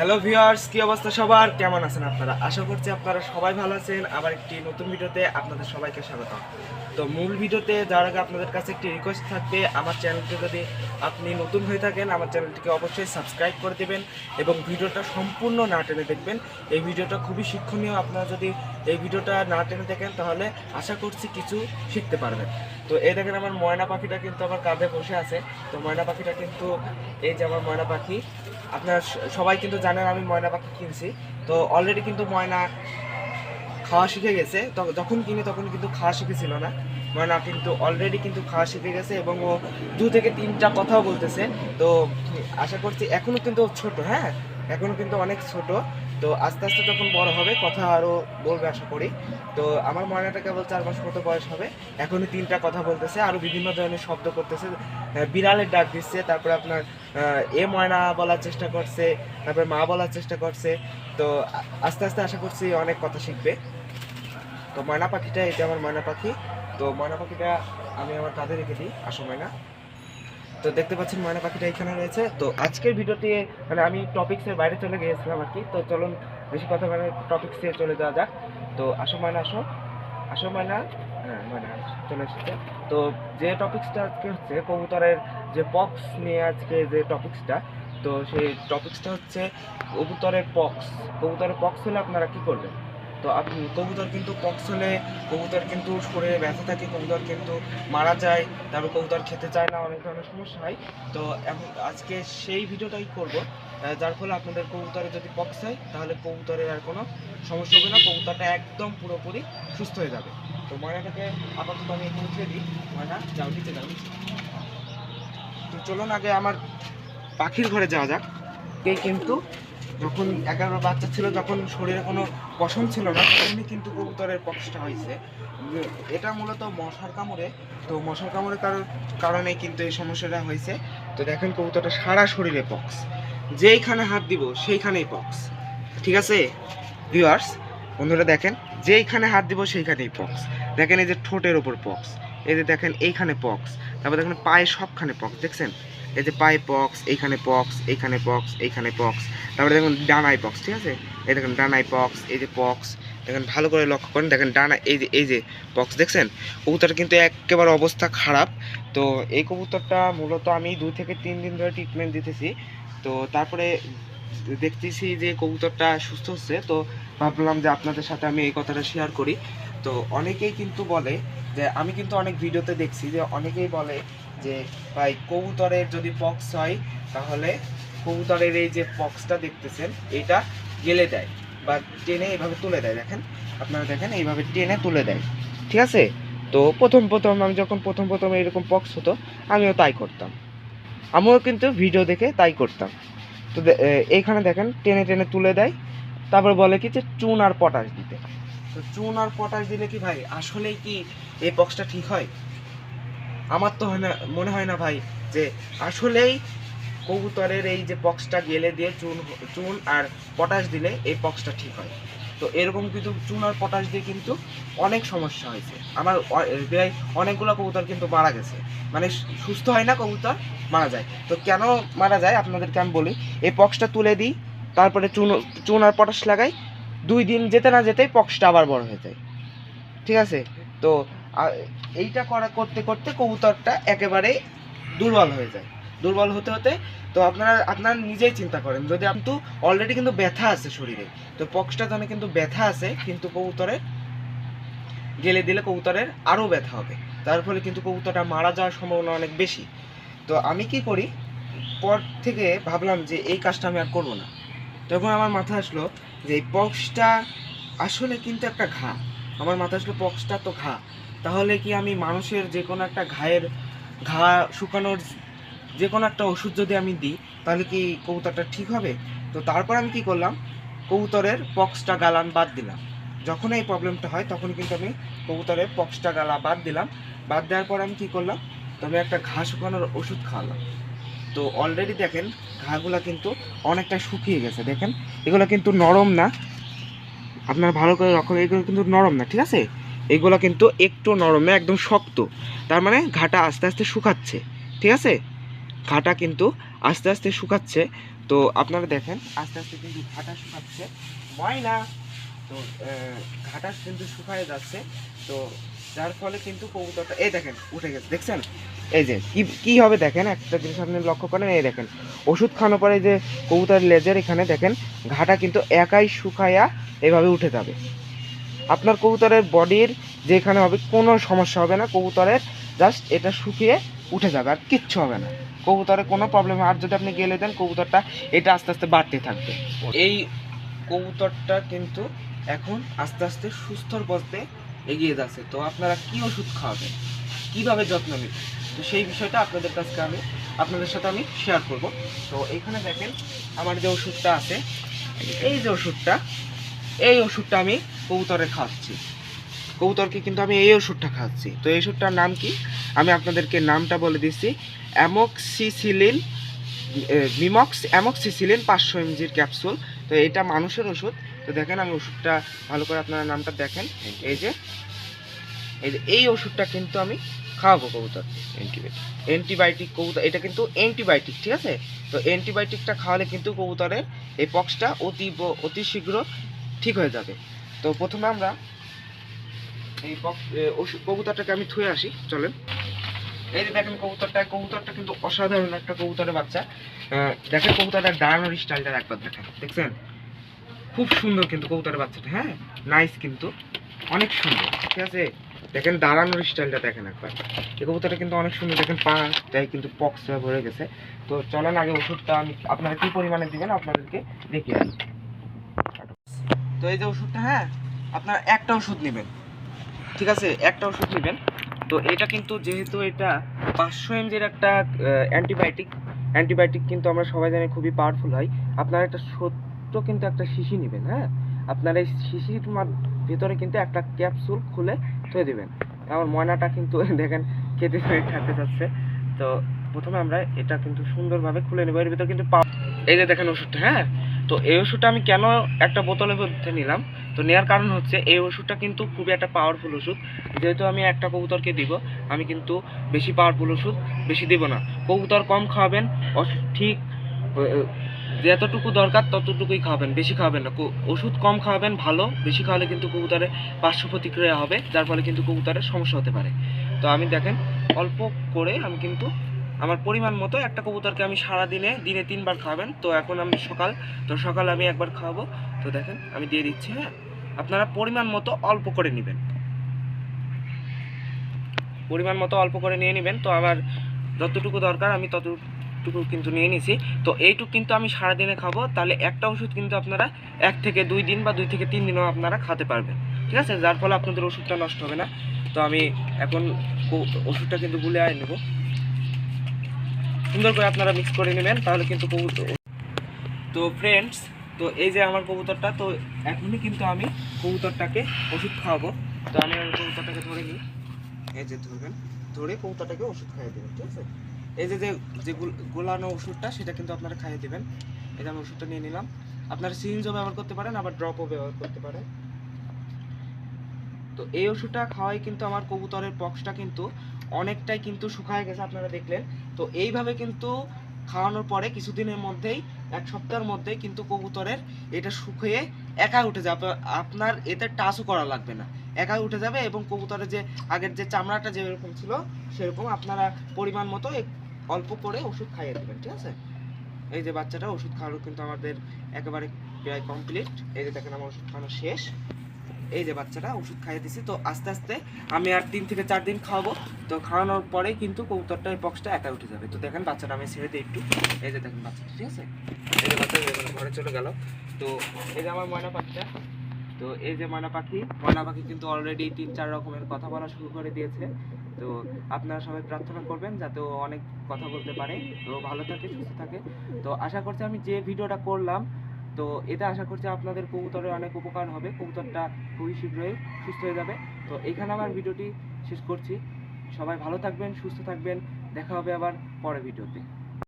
Hello viewers কি অবস্থা সবার? কেমন আছেন আপনারা? আশা করছি আপনারা সবাই ভালো আছেন। আবার একটি নতুন ভিডিওতে আপনাদের সবাইকে স্বাগত। তো মূল ভিডিওতে যাওয়ার আগে আপনাদের কাছে একটি রিকোয়েস্ট থাকবে। আমার চ্যানেলটি যদি আপনি নতুন হয়ে থাকেন, আমার চ্যানেলটিকে অবশ্যই সাবস্ক্রাইব করে দেবেন এবং ভিডিওটা সম্পূর্ণ না টেনে দেখবেন। এই ভিডিওটা খুবই শিক্ষণীয়। আপনারা যদি এই ভিডিওটা না টেনে দেখেন, তাহলে আশা করছি কিছু শিখতে পারবেন। তো এই দেখেন আমার ময়না পাখিটা কিন্তু আমার কাঁধে বসে আছে। তো ময়না পাখিটা কিন্তু, এই যে আমার ময়না পাখি, আপনারা সবাই কিন্তু জানেন আমি ময়না পাখি কিনছি। তো অলরেডি কিন্তু ময়না খাওয়া শিখে গেছে। যখন কিনি তখন কিন্তু খাওয়া শিখেছিল না। ময়না কিন্তু অলরেডি কিন্তু খাওয়া শিখে গেছে এবং ও দু থেকে তিনটা কথাও বলতেছে। তো আশা করছি এখনও কিন্তু ছোট হ্যাঁ? এখনও কিন্তু অনেক ছোট। তো আস্তে আস্তে যখন বড় হবে কথা আরও বলবে আশা করি। তো আমার ময়নাটা কেবল চার মাস মতো বয়স হবে। এখনই তিনটা কথা বলতেছে আরও বিভিন্ন ধরনের শব্দ করতেছে। বিড়ালের ডাক দিচ্ছে, তারপরে আপনার এ ময়না বলার চেষ্টা করছে, তারপরে মা বলার চেষ্টা করছে। তো আস্তে আস্তে আশা করছি অনেক কথা শিখবে। তো ময়না পাখিটা এটা আমার ময়না পাখি, তো ময়না পাখিটা আমি আমার কাঁধে রেখে দিই, আসো ময়না। তো দেখতে পাচ্ছেন ময়না পাখিটা এখানে রয়েছে। তো আজকের ভিডিওতে মানে আমি টপিক্সের বাইরে চলে গিয়েছিলাম আর কি। তো চলুন বেশি কথা মানে টপিক্সে চলে যাওয়া যাক। তো আসো ময়না, আসো। আসো ময়না। হ্যাঁ ময়না চলে এসেছে। তো যে টপিক্সটা আজকে হচ্ছে, কবুতরের যে পক্স নিয়ে আজকে যে টপিক্সটা তো সেই টপিক্সটা হচ্ছে কবুতরের পক্স কবুতরের পক্স হলে আপনারা কি করবেন? তো আপনি কবুতর কিন্তু পক্স হলে কবুতর কিন্তু শরীরে ব্যথা থাকে, কবুতর কিন্তু মারা যায়, তারপর কবুতর খেতে চায় না, অনেক ধরনের সমস্যা হয়। তো এখন আজকে সেই ভিডিওটাই করব যার ফলে আপনাদের কবুতরে যদি পক্স হয়, তাহলে কবুতরের আর কোনো সমস্যা হবে না, কবুতরটা একদম পুরোপুরি সুস্থ হয়ে যাবে। তো ময়নাটাকে আপাতত আমি এখানে দিই। ময়না, যাও নিচে, যাও তো চলুন আগে আমার পাখির ঘরে যাওয়া যাক। কিন্তু যখন এগারো বাচ্চা ছিল, যখন শরীরে কোনো পশম ছিল না, তখনই কিন্তু কবুতরের পক্সটা হয়েছে। এটা মূলত মশার কামড়ে। তো মশার কামড়ের কারণ কারণে কিন্তু এই সমস্যাটা হয়েছে। তো দেখেন কবুতরটা সারা শরীরে পক্স। যেইখানে হাত দিব, সেইখানেই পক্স। ঠিক আছে? ভিউয়ার্স, বন্ধুরা দেখেন, যেইখানে হাত দিব, সেইখানেই পক্স। দেখেন এই যে ঠোঁটের ওপর পক্স। এই যে দেখেন, এইখানে পক্স। তারপর দেখেন পায়ে সবখানে পক্স। দেখছেন? এই যে পায়ে পক্স, এইখানে পক্স এইখানে পক্স এইখানে পক্স। তারপরে দেখুন, ডানায় পক্স। ঠিক আছে? এই দেখেন ডানায় পক্স এই যে পক্স দেখেন ভালো করে লক্ষ্য করেন। দেখেন ডানা, এই যে এই যে পক্স দেখছেন? কবুতর কিন্তু একেবারে অবস্থা খারাপ। তো এই কবুতরটা মূলত আমি দুই থেকে তিন দিন ধরে ট্রিটমেন্ট দিতেছি। তো তারপরে দেখতেছি যে কবুতরটা সুস্থ হচ্ছে। তো ভাবলাম যে আপনাদের সাথে আমি এই কথাটা শেয়ার করি। তো অনেকেই কিন্তু বলে যে, আমি কিন্তু অনেক ভিডিওতে দেখছি যে, অনেকেই বলে যে, ভাই, কবুতরের যদি পক্স হয়, তাহলে কবুতরের এই যে পক্সটা দেখতেছেন, এটা গেলে দেয় বা টেনে এইভাবে তুলে দেয়, দেখেন? আপনারা দেখেন, এইভাবে টেনে তুলে দেয়। ঠিক আছে? তো প্রথম প্রথম আমি যখন প্রথম প্রথম এরকম পক্স হতো, আমিও তাই করতাম। আমিও কিন্তু ভিডিও দেখে তাই করতাম। তো এইখানে দেখেন, টেনে টেনে তুলে দেয়। তারপর বলে কি যে, চুন আর পটাশ দিতে। তো চুন আর পটাশ দিলে কি ভাই, আসলেই কি এই পক্সটা ঠিক হয়? আমার তো হয় না, মনে হয় না ভাই যে, আসলেই কবুতরের এই যে পক্সটা গেলে দিয়ে চুন চুন আর পটাশ দিলে এই পক্সটা ঠিক হয়। তো এরকম কিন্তু চুন আর পটাশ দিয়ে কিন্তু অনেক সমস্যা হয়েছে। আমার প্রায় অনেকগুলো কবুতর কিন্তু মারা গেছে। মানে সুস্থ হয় না কবুতর, মারা যায়। তো কেন মারা যায়? আপনাদেরকে আমি বলি, এই পক্সটা তুলে দিই, তারপরে চুন চুন আর পটাশ লাগাই, দুই দিন যেতে না যেতেই পক্সটা আবার বড় হয়ে যায়। ঠিক আছে? তো এইটা করা, করতে করতে কবুতরটা একেবারে দুর্বল হয়ে যায়। দুর্বল হতে হতে, তো আপনারা আপনারা নিজেই চিন্তা করেন। যদি কিন্তু অলরেডি কিন্তু ব্যথা আছে শরীরে। তো পক্সটা জানে কিন্তু ব্যথা আছে, কিন্তু কবুতরের, গেলে দিলে কবুতরের আরও ব্যথা হবে। তার ফলে কিন্তু কবুতরটা মারা যাওয়ার সম্ভাবনা অনেক বেশি। তো আমি কি করি, পর থেকে ভাবলাম যে এই কাজটা আমি আর করব না। তখন আমার মাথায় আসলো যে এই পক্সটা আসলে কিন্তু একটা ঘা। আমার মাথা আসলো, পক্সটা তো ঘা। তাহলে কি আমি মানুষের যে কোনো একটা ঘায়ের, ঘা শুকানোর যে কোনো একটা ওষুধ যদি আমি দিই, তাহলে কি কবুতরটা ঠিক হবে? তো তারপর আমি কি করলাম? কবুতরের পক্সটা গালান বাদ দিলাম। যখন এই প্রবলেমটা হয় তখন কিন্তু আমি কবুতরের পক্সটা গালা বাদ দিলাম। বাদ দেওয়ার পর আমি কি করলাম? তবে একটা ঘা শুকানোর ওষুধ খাওয়ালাম। তো অলরেডি দেখেন, ঘাগুলা কিন্তু অনেকটা শুকিয়ে গেছে, দেখেন? এগুলো কিন্তু নরম না। আপনার ভালো করে লক্ষ্য এগুলো কিন্তু নরম না, ঠিক আছে? এগুলো কিন্তু একটু নরমে একদম শক্ত। তার মানে ঘাটা আস্তে আস্তে শুকাচ্ছে, ঠিক আছে? ঘাটা কিন্তু আস্তে আস্তে শুকাচ্ছে। তো আপনারা দেখেন, আস্তে আস্তে কিন্তু ঘাটা শুকাচ্ছে। ময়না তো ঘাটা কিন্তু শুকায় যাচ্ছে। তো যার ফলে কিন্তু কবুতরটা, এই দেখেন, উঠে গেছে। দেখছেন? এই যে, কি কি হবে দেখেন? একটা জিনিস আপনি লক্ষ্য করেন, এই দেখেন। ওষুধ খাওয়ানোর পরে যে কবুতরের লেজের এখানে দেখেন, ঘাটা কিন্তু একাই শুকায়া এভাবে উঠে যাবে। আপনার কবুতরের বডির যেখানে হবে, কোনো সমস্যা হবে না। কবুতরের জাস্ট এটা শুকিয়ে উঠে যাবে, আর কিচ্ছু হবে না। কবুতরের কোনো প্রবলেম আর যদি আপনি গেলে দেন, কবুতরটা এটা আস্তে আস্তে বাড়তে থাকবে। এই কবুতরটা কিন্তু এখন আস্তে আস্তে সুস্থর পথে এগিয়ে যাচ্ছে। তো আপনারা কি ওষুধ খাওয়াবেন? কীভাবে যত্ন নেবেন? তো সেই বিষয়টা আপনাদের কাছে আমি, আপনাদের সাথে আমি শেয়ার করব। তো এখানে দেখেন, আমার যে ওষুধটা আছে, এই যে ওষুধটা, এই ওষুধটা আমি কবুতরে খাওয়াচ্ছি। কবুতরকে কিন্তু আমি এই ওষুধটা খাওয়াচ্ছি। তো এই ওষুধটার নাম কি? আমি আপনাদেরকে নামটা বলে দিচ্ছি। অ্যামক্সিসিলিন মিমক্স অ্যামক্সিসিলিন পাঁচশো এমজির ক্যাপসুল তো এটা মানুষের ওষুধ। তো দেখেন আমি ওষুধটা ভালো করে আপনারা নামটা দেখেন। এই যে এই যে এই ওষুধটা কিন্তু আমি খাওয়াবো কবুতর। অ্যান্টিবায়োটিক অ্যান্টিবায়োটিক কবুতর এটা কিন্তু অ্যান্টিবায়োটিক ঠিক আছে? তো অ্যান্টিবায়োটিকটা খাওয়ালে কিন্তু কবুতরের এই পক্সটা অতি অতি শীঘ্র ঠিক হয়ে যাবে। তো প্রথমে আমরা এই পক্স ওষুধ কবুতরটাকে আমি থুয়ে আসি চলেন। এই যে দেখেন কবুতরটা কবুতরটা কিন্তু অসাধারণ একটা কবুতরের বাচ্চা। দেখেন কবুতরটার দাঁড়ানোর স্টাইলটা একবার দেখেন, দেখছেন? খুব সুন্দর কিন্তু কবুতরের বাচ্চাটা হ্যাঁ? নাইস কিন্তু, অনেক সুন্দর, ঠিক আছে? দেখেন দাঁড়ানোর স্টাইলটা দেখেন একবার। এই কবুতরটা কিন্তু অনেক সুন্দর, দেখেন পাটাই কিন্তু পক্স ভরে গেছে। তো চলেন আগে ওষুধটা আমি, আপনারা কি পরিমাণে দিবেন আপনাদেরকে দেখিয়ে দিই। তো এই যে ওষুধটা হ্যাঁ? আপনারা একটা ওষুধ নেবেন, ঠিক আছে? একটা ওষুধ নেবেন। তো এটা কিন্তু যেহেতু এটা পাঁচশো এমজির একটা অ্যান্টিবায়োটিক অ্যান্টিবায়োটিক কিন্তু আমরা সবাই জানি খুবই পাওয়ারফুল হয়। আপনারা একটা ছোট্ট কিন্তু একটা শিশি নেবেন হ্যাঁ? আপনারা এই শিশির ভিতরে কিন্তু একটা ক্যাপসুল খুলে থয়ে দেবেন। আমার ময়নাটা কিন্তু দেখেন খেতে খেতে যাচ্ছে। তো প্রথমে আমরা এটা কিন্তু সুন্দরভাবে খুলে নেব। এর ভিতরে কিন্তু এই যে দেখেন ওষুধটা হ্যাঁ? তো এই ওষুধটা আমি কেন একটা বোতলের মধ্যে নিলাম? তো নেওয়ার কারণ হচ্ছে এই ওষুধটা কিন্তু খুবই একটা পাওয়ারফুল ওষুধ। যেহেতু আমি একটা কবুতরকে দিব, আমি কিন্তু বেশি পাওয়ারফুল ওষুধ বেশি দিব না। কবুতর কম খাওয়াবেন ঠিক যতটুকু দরকার ততটুকুই খাওয়াবেন বেশি খাওয়াবেন না। ওষুধ কম খাওয়াবেন ভালো, বেশি খাওয়ালে কিন্তু কবুতরের পার্শ্ব প্রতিক্রিয়া হবে, যার ফলে কিন্তু কবুতরের সমস্যা হতে পারে। তো আমি দেখেন, অল্প করে আমি কিন্তু আমার পরিমাণ মতো একটা কবুতরকে আমি সারা দিনে দিনে তিনবার খাওয়াবেন তো এখন আমি সকাল, তো সকাল আমি একবার খাওয়াবো তো দেখেন, আমি দিয়ে দিচ্ছি হ্যাঁ? আপনারা পরিমাণ মতো অল্প করে নেবেন। পরিমাণ মতো অল্প করে নিয়ে নেবেন। তো আমার যতটুকু দরকার, আমি ততটুকু কিন্তু নিয়ে নিছি। তো এইটুকু কিন্তু আমি সারাদিনে খাব। তাহলে একটা ওষুধ কিন্তু আপনারা এক থেকে দুই দিন বা দুই থেকে তিন দিনও আপনারা খেতে পারবেন। ঠিক আছে? যার ফলে আপনাদের ওষুধটা নষ্ট হবে না। তো আমি এখন ওষুধটা কিন্তু গুলে আয় নেব। সুন্দর করে আপনারা মিক্স করে নেবেন, তাহলে কিন্তু কবুতর তো ফ্রেন্ডস তো এই যে আমার কবুতরটা, তো এখনই কিন্তু আমি কবুতরটাকে ওষুধ খাওয়াবো। তো আমি আমার কবুতরটাকে ধরে নিই। এই যে ধরবেন, ধরে কবুতরটাকে ওষুধ খাইয়ে দেবেন, ঠিক আছে? এই যে যে যে গুল- গোলানো ওষুধটা, সেটা কিন্তু আপনারা খাইয়ে দেবেন। এই যে আমি ওষুধটা নিয়ে নিলাম। আপনারা সিরিঞ্জও ব্যবহার করতে পারেন, আবার ড্রপও ব্যবহার করতে পারেন। তো এই ওষুধটা খাওয়াই কিন্তু আমার কবুতরের পক্সটা কিন্তু অনেকটাই কিন্তু শুকায় গেছে আপনারা দেখলেন। তো এইভাবে কিন্তু খাওয়ানোর পরে কিছুদিনের মধ্যেই, এক সপ্তাহের মধ্যেই কিন্তু কবুতরের এটা শুকিয়ে একা উঠে যাবে। আপনার এতে টাচও করা লাগবে না। একা উঠে যাবে এবং কবুতরের যে আগের যে চামড়াটা যেরকম ছিল, সেরকম আপনারা পরিমাণ মতো অল্প করে ওষুধ খাইয়ে দেবেন, ঠিক আছে? এই যে বাচ্চাটা, ওষুধ খাওয়ানো কিন্তু আমাদের একেবারে প্রায় কমপ্লিট এই যে দেখেন, আমার ওষুধ খাওয়ানো শেষ। এই যে বাচ্চাটা, ওষুধ খাইয়ে দিছি। তো আস্তে আস্তে আমি আর তিন থেকে চার দিন খাওয়াবো। তো খাওয়ানোর পরে কিন্তু কবুতরটা এই পক্সটা একা উঠে যাবে। তো দেখেন বাচ্চাটা আমি ছেড়ে দিই একটু। এই যে দেখেন বাচ্চাটা, ঠিক আছে? এই যে বাচ্চা ঘরে চলে গেল। তো এই যে আমার ময়না পাখিটা। তো এই যে ময়না পাখি ময়না পাখি কিন্তু অলরেডি তিন, চার রকমের কথা বলা শুরু করে দিয়েছে। তো আপনারা সবাই প্রার্থনা করবেন যাতে ও অনেক কথা বলতে পারে। তো ভালো থাকে, সুস্থ থাকে। তো আশা করছি আমি যে ভিডিওটা করলাম তো এটা আশা করছি আপনাদের কবুতরের অনেক উপকার হবে। কবুতরটা খুবই শীঘ্রই সুস্থ হয়ে যাবে। তো এখানে আমার ভিডিওটি শেষ করছি। সবাই ভালো থাকবেন, সুস্থ থাকবেন। দেখা হবে আবার পরের ভিডিওতে।